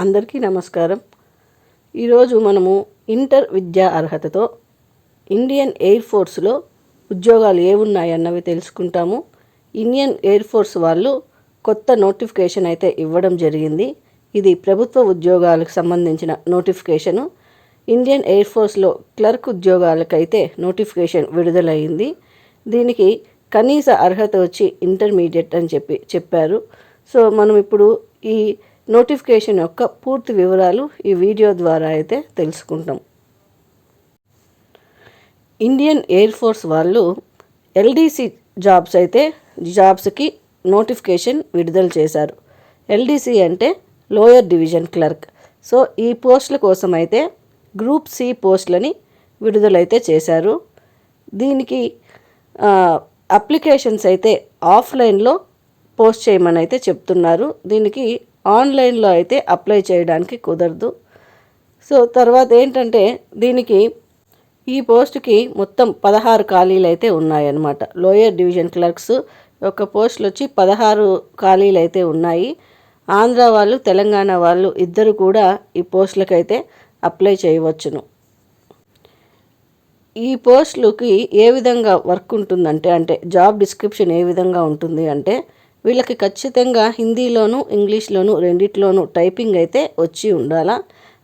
అందరికీ నమస్కారం. ఈరోజు మనము ఇంటర్ విద్యా అర్హతతో ఇండియన్ ఎయిర్ ఫోర్స్లో ఉద్యోగాలు ఏమున్నాయన్నవి తెలుసుకుంటాము. ఇండియన్ ఎయిర్ ఫోర్స్ వాళ్ళు కొత్త నోటిఫికేషన్ అయితే ఇవ్వడం జరిగింది. ఇది ప్రభుత్వ ఉద్యోగాలకు సంబంధించిన నోటిఫికేషను. ఇండియన్ ఎయిర్ ఫోర్స్లో క్లర్క్ ఉద్యోగాలకైతే నోటిఫికేషన్ విడుదలైంది. దీనికి కనీస అర్హత వచ్చి ఇంటర్మీడియట్ అని చెప్పి చెప్పారు. సో మనం ఇప్పుడు ఈ నోటిఫికేషన్ యొక్క పూర్తి వివరాలు ఈ వీడియో ద్వారా అయితే తెలుసుకుంటాం. ఇండియన్ ఎయిర్ ఫోర్స్ వాళ్ళు ఎల్డీసీ జాబ్స్ అయితే జాబ్స్కి నోటిఫికేషన్ విడుదల చేశారు. ఎల్డీసీ అంటే లోయర్ డివిజన్ క్లర్క్. సో ఈ పోస్టుల కోసం అయితే గ్రూప్ సి పోస్టులని విడుదలైతే చేశారు. దీనికి అప్లికేషన్స్ అయితే ఆఫ్లైన్లో పోస్ట్ చేయమని అయితే చెప్తున్నారు. దీనికి ఆన్లైన్లో అయితే అప్లై చేయడానికి కుదరదు. సో తర్వాత ఏంటంటే దీనికి ఈ పోస్ట్కి మొత్తం పదహారు ఖాళీలు అయితే ఉన్నాయన్నమాట. లోయర్ డివిజన్ క్లర్క్స్ యొక్క పోస్టులు వచ్చి పదహారు ఖాళీలు అయితే ఉన్నాయి. ఆంధ్ర వాళ్ళు తెలంగాణ వాళ్ళు ఇద్దరు కూడా ఈ పోస్టులకైతే అప్లై చేయవచ్చును. ఈ పోస్టులకి ఏ విధంగా వర్క్ ఉంటుందంటే అంటే జాబ్ డిస్క్రిప్షన్ ఏ విధంగా ఉంటుంది అంటే వీళ్ళకి ఖచ్చితంగా హిందీలోను ఇంగ్లీష్లోను రెండిట్లోనూ టైపింగ్ అయితే వచ్చి ఉండాలా?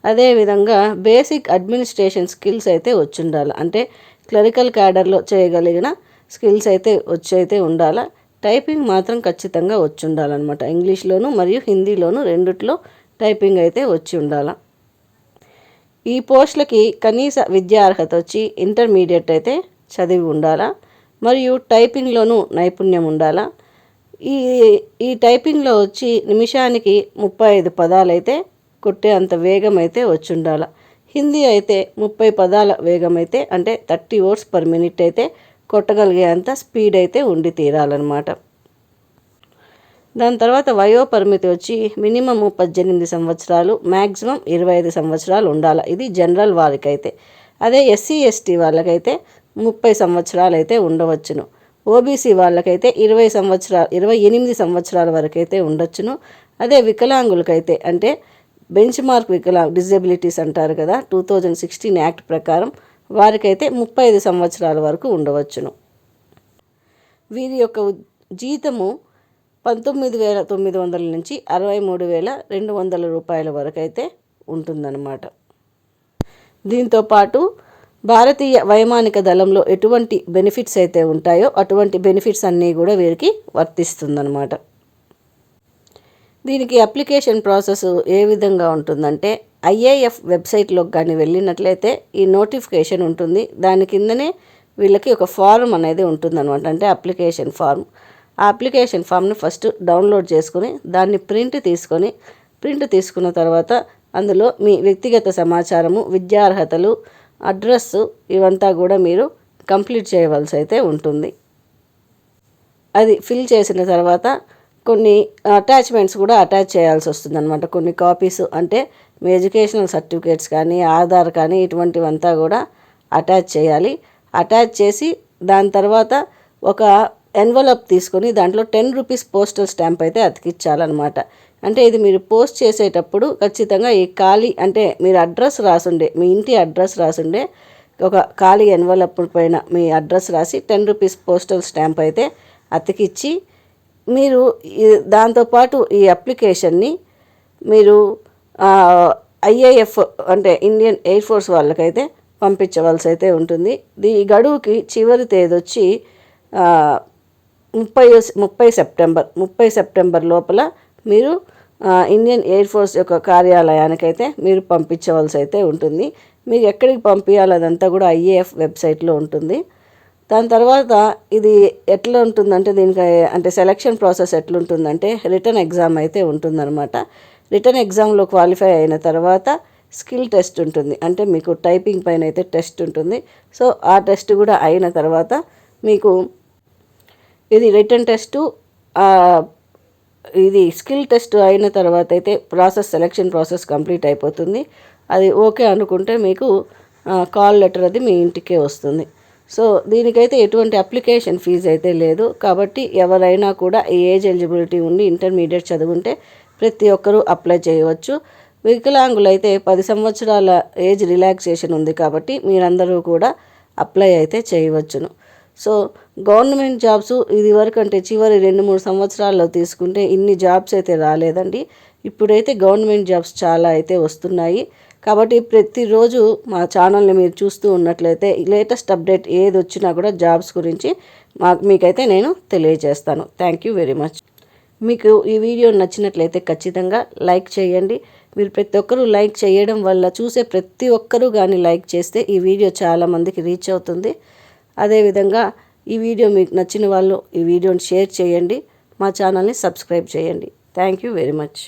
అదేవిధంగా బేసిక్ అడ్మినిస్ట్రేషన్ స్కిల్స్ అయితే వచ్చి ఉండాలి? అంటే క్లరికల్ క్యాడర్లో చేయగలిగిన స్కిల్స్ అయితే వచ్చి అయితే ఉండాలా? టైపింగ్ మాత్రం ఖచ్చితంగా వచ్చి ఉండాలన్నమాట. ఇంగ్లీష్లోను మరియు హిందీలోను రెండిట్లో టైపింగ్ అయితే వచ్చి ఉండాలా? ఈ పోస్టులకి కనీస విద్యా అర్హత వచ్చి ఇంటర్మీడియట్ అయితే చదివి ఉండాలా? మరియు టైపింగ్లోనూ నైపుణ్యం ఉండాలా? ఈ ఈ టైపింగ్లో వచ్చి నిమిషానికి ముప్పై ఐదు పదాలైతే కొట్టే అంత వేగం అయితే వచ్చి ఉండాలి హిందీ అయితే ముప్పై పదాల వేగం అయితే అంటే థర్టీ వర్డ్స్ పర్ మినిట్ అయితే కొట్టగలిగే అంత స్పీడ్ అయితే ఉండి తీరాలన్నమాట. దాని తర్వాత వయో పరిమితి వచ్చి మినిమం పద్దెనిమిది సంవత్సరాలు మ్యాక్సిమం ఇరవై ఐదు సంవత్సరాలు ఉండాలి. ఇది జనరల్ వాళ్ళకైతే. అదే ఎస్సీ ఎస్టీ వాళ్ళకైతే ముప్పై సంవత్సరాలు అయితే ఉండవచ్చును. ఓబీసీ వాళ్ళకైతే ఇరవై సంవత్సరాలు ఇరవై ఎనిమిది సంవత్సరాల వరకైతే ఉండొచ్చును. అదే వికలాంగులకైతే అంటే బెంచ్ మార్క్ వికలాంగ్ డిజబిలిటీస్ అంటారు కదా టూ థౌజండ్ సిక్స్టీన్ యాక్ట్ ప్రకారం వారికైతే ముప్పై ఐదు సంవత్సరాల వరకు ఉండవచ్చును. వీరి యొక్క జీతము పంతొమ్మిది వేల తొమ్మిది వందల నుంచి అరవై మూడు వేల రెండు వందల రూపాయల వరకు అయితే ఉంటుందన్నమాట. దీంతో పాటు భారతీయ వైమానిక దళంలో ఎటువంటి బెనిఫిట్స్ అయితే ఉంటాయో అటువంటి బెనిఫిట్స్ అన్నీ కూడా వీరికి వర్తిస్తుందన్నమాట. దీనికి అప్లికేషన్ ప్రాసెస్ ఏ విధంగా ఉంటుందంటే ఐఏఎఫ్ వెబ్సైట్లోకి కానీ వెళ్ళినట్లయితే ఈ నోటిఫికేషన్ ఉంటుంది. దాని కిందనే వీళ్ళకి ఒక ఫారం అనేది ఉంటుందన్నమాట. అంటే అప్లికేషన్ ఫామ్ ఆ అప్లికేషన్ ఫామ్ని ఫస్ట్ డౌన్లోడ్ చేసుకుని దాన్ని ప్రింట్ తీసుకొని ప్రింట్ తీసుకున్న తర్వాత అందులో మీ వ్యక్తిగత సమాచారము విద్యార్హతలు అడ్రస్ ఇవంతా కూడా మీరు కంప్లీట్ చేయవలసి అయితే ఉంటుంది. అది ఫిల్ చేసిన తర్వాత కొన్ని అటాచ్మెంట్స్ కూడా అటాచ్ చేయాల్సి వస్తుంది అనమాట కొన్ని కాపీస్ అంటే మీ ఎడ్యుకేషనల్ సర్టిఫికేట్స్ కానీ ఆధార్ కానీ ఇటువంటివంతా కూడా అటాచ్ చేయాలి. అటాచ్ చేసి దాని తర్వాత ఒక ఎన్వలప్ తీసుకొని దాంట్లో టెన్ రూపీస్ పోస్టల్ స్టాంప్ అయితే అతికిచ్చాలన్నమాట. అంటే ఇది మీరు పోస్ట్ చేసేటప్పుడు ఖచ్చితంగా ఈ ఖాళీ అంటే మీరు అడ్రస్ రాసుండే మీ ఇంటి అడ్రస్ రాసుండే ఒక ఖాళీ ఎన్వలప్ పైన మీ అడ్రస్ రాసి టెన్ రూపీస్ పోస్టల్ స్టాంప్ అయితే అతికిచ్చి మీరు దాంతోపాటు ఈ అప్లికేషన్ని మీరు ఐఏఎఫ్ అంటే ఇండియన్ ఎయిర్ ఫోర్స్ వాళ్ళకైతే పంపించవలసి అయితే ఉంటుంది. ఈ గడువుకి చివరి తేదీ వచ్చి ముప్పై ముప్పై సెప్టెంబర్ ముప్పై సెప్టెంబర్ లోపల మీరు ఇండియన్ ఎయిర్ ఫోర్స్ యొక్క కార్యాలయానికైతే మీరు పంపించవలసి అయితే ఉంటుంది. మీరు ఎక్కడికి పంపించాలి అదంతా కూడా ఐఏఎఫ్ వెబ్సైట్లో ఉంటుంది. దాని తర్వాత ఇది ఎట్లా ఉంటుందంటే దీనికి అంటే సెలక్షన్ ప్రాసెస్ ఎట్లుంటుందంటే రిటర్న్ ఎగ్జామ్ అయితే ఉంటుందన్నమాట. రిటర్న్ ఎగ్జామ్లో క్వాలిఫై అయిన తర్వాత స్కిల్ టెస్ట్ ఉంటుంది. అంటే మీకు టైపింగ్ పైన అయితే టెస్ట్ ఉంటుంది. సో ఆ టెస్ట్ కూడా అయిన తర్వాత మీకు ఇది రిటర్న్ టెస్టు ఇది స్కిల్ టెస్ట్ అయిన తర్వాత అయితే ప్రాసెస్ సెలెక్షన్ ప్రాసెస్ కంప్లీట్ అయిపోతుంది. అది ఓకే అనుకుంటే మీకు కాల్ లెటర్ అది మీ ఇంటికే వస్తుంది. సో దీనికైతే ఎటువంటి అప్లికేషన్ ఫీజు అయితే లేదు. కాబట్టి ఎవరైనా కూడా ఈ ఏజ్ ఎలిజిబిలిటీ ఉండి ఇంటర్మీడియట్ చదువుంటే ప్రతి ఒక్కరూ అప్లై చేయవచ్చు. వికలాంగులు అయితే పది సంవత్సరాల ఏజ్ రిలాక్సేషన్ ఉంది కాబట్టి మీరందరూ కూడా అప్లై అయితే చేయవచ్చును. సో గవర్నమెంట్ జాబ్స్ ఇది వరకు అంటే చివరి రెండు మూడు సంవత్సరాల్లో తీసుకుంటే ఇన్ని జాబ్స్ అయితే రాలేదండి. ఇప్పుడైతే గవర్నమెంట్ జాబ్స్ చాలా అయితే వస్తున్నాయి. కాబట్టి ప్రతిరోజు మా ఛానల్ని మీరు చూస్తూ ఉన్నట్లయితే లేటెస్ట్ అప్డేట్ ఏది వచ్చినా కూడా జాబ్స్ గురించి మాకు మీకైతే నేను తెలియజేస్తాను. థ్యాంక్ యూ వెరీ మచ్ మీకు ఈ వీడియో నచ్చినట్లయితే ఖచ్చితంగా లైక్ చేయండి. మీరు ప్రతి ఒక్కరూ లైక్ చేయడం వల్ల చూసే ప్రతి ఒక్కరూ కానీ లైక్ చేస్తే ఈ వీడియో చాలామందికి రీచ్ అవుతుంది. అదేవిధంగా ఈ వీడియో మీకు నచ్చిన వాళ్ళు ఈ వీడియోని షేర్ చేయండి. మా ఛానల్ని సబ్స్క్రైబ్ చేయండి. Thank you very much